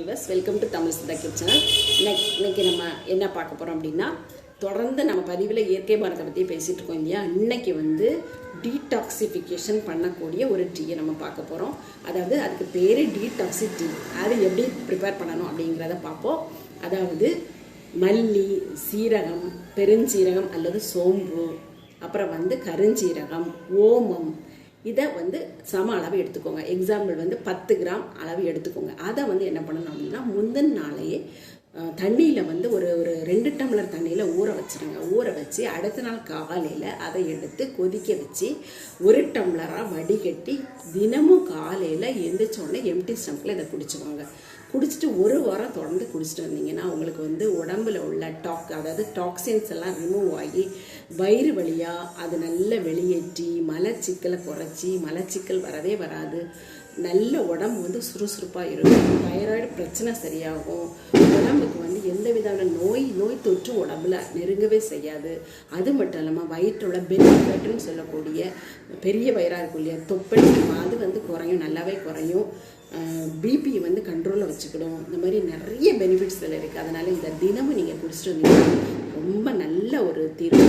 Viewers welcome to Tamil Siddha kitchen இன்னைக்கு இன்னைக்கு நம்ம என்ன பார்க்க போகிறோம் அப்படின்னா தொடர்ந்து நம்ம பதிவில் இயற்கை மரத்தை பற்றி பேசிகிட்டு இருக்கோம் இல்லையா? இன்னைக்கு வந்து டீடாக்சிஃபிகேஷன் பண்ணக்கூடிய ஒரு டீயை நம்ம பார்க்க போகிறோம் அதாவது அதுக்கு பேர் டீடாக்சி டீ அது எப்படி ப்ரிப்பேர் பண்ணணும் அப்படிங்கிறத பார்ப்போம். அதாவது மல்லி சீரகம் பெருஞ்சீரகம் அல்லது சோம்பு. அப்புறம் வந்து கருஞ்சீரகம் ஓமம் இதை வந்து சம அளவு எடுத்துக்கோங்க. எக்ஸாம்பிள் வந்து பத்து கிராம் அளவு எடுத்துக்கோங்க. அதை வந்து என்ன பண்ணணும் அப்படின்னா முந்தின நாளையே தண்ணியில் வந்து ஒரு ஒரு ரெண்டு டம்ளர் தண்ணியில் ஊற வச்சுருங்க. ஊற வச்சு அடுத்த நாள் காலையில் அதை எடுத்து கொதிக்க வச்சு ஒரு டம்ளராக வடிகட்டி தினமும் காலையில் எந்திரிச்சோடனே எம்டி ஸ்டம்பில் இதை குடிச்சுவாங்க குடிச்சிட்டு ஒரு வாரம் தொடர்ந்து குடிச்சிட்டு வந்தீங்கன்னா உங்களுக்கு வந்து உடம்புல உள்ள டாக் அதாவது டாக்ஸின்ஸ் எல்லாம் ரிமூவ் ஆகி வயிறு வழியாக அது நல்ல வெளியேற்றி மலச்சிக்கலை குறைச்சி மலச்சிக்கல் வரவே வராது. நல்ல உடம்பு வந்து சுறுசுறுப்பாக இருக்கும். தைராய்டு பிரச்சனை சரியாகும். உடம்புக்கு வந்து எந்த விதமான நோய் நோய் தொற்று உடம்புல நெருங்கவே செய்யாது. அது மட்டும் இல்லாமல் வயிற்றோட பெனிஃபிட்னு சொல்லக்கூடிய பெரிய வயிறாக இருக்கும் இல்லையா? தொப்பை அது வந்து குறையும் நல்லாவே குறையும். பிபி வந்து கண்ட்ரோலில் வச்சுக்கிடும். இந்த மாதிரி நிறைய பெனிஃபிட்ஸ் இதில் இருக்குது அதனால் இந்த தினமும் நீங்கள் குடிச்சிட்டு வந்தீங்கன்னா ரொம்ப நல்ல ஒரு தீர்வு